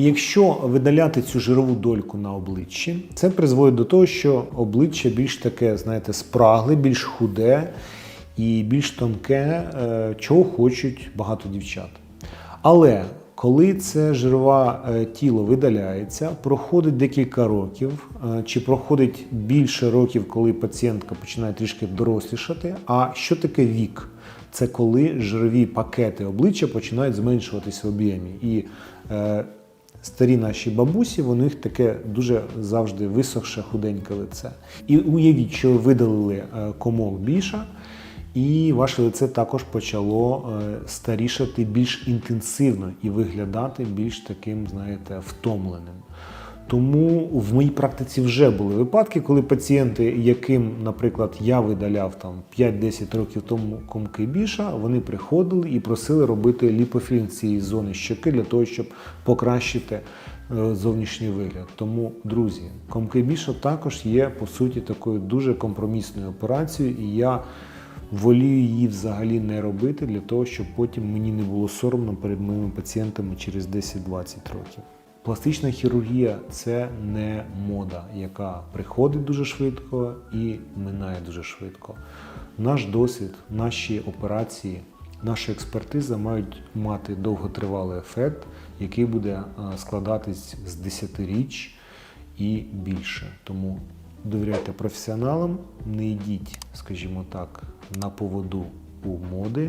І якщо видаляти цю жирову дольку на обличчі, це призводить до того, що обличчя більш таке, знаєте, спрагле, більш худе і більш тонке, е, чого хочуть багато дівчат. Але коли це жирове е, тіло видаляється, проходить декілька років, е, чи проходить більше років, коли пацієнтка починає трішки дорослішати. А що таке вік? Це коли жирові пакети обличчя починають зменшуватися в об'ємі. І старі наші бабусі, у них таке дуже завжди висохше худеньке лице. І уявіть, що ви видалили е, комок більше, і ваше лице також почало е, старішати більш інтенсивно і виглядати більш таким, знаєте, втомленим. Тому в моїй практиці вже були випадки, коли пацієнти, яким, наприклад, я видаляв там 5-10 років тому комки біша, вони приходили і просили робити ліпофілінг цієї зони щоки для того, щоб покращити е, зовнішній вигляд. Тому, друзі, комки біша також є по суті такою дуже компромісною операцією, і я волію її взагалі не робити для того, щоб потім мені не було соромно перед моїми пацієнтами через 10-20 років. Пластична хірургія це не мода, яка приходить дуже швидко і минає дуже швидко. Наш досвід, наші операції, наша експертиза мають мати довготривалий ефект, який буде е, складатись з десятиріч і більше. Тому довіряйте професіоналам, не йдіть, скажімо так, на поводу у моди.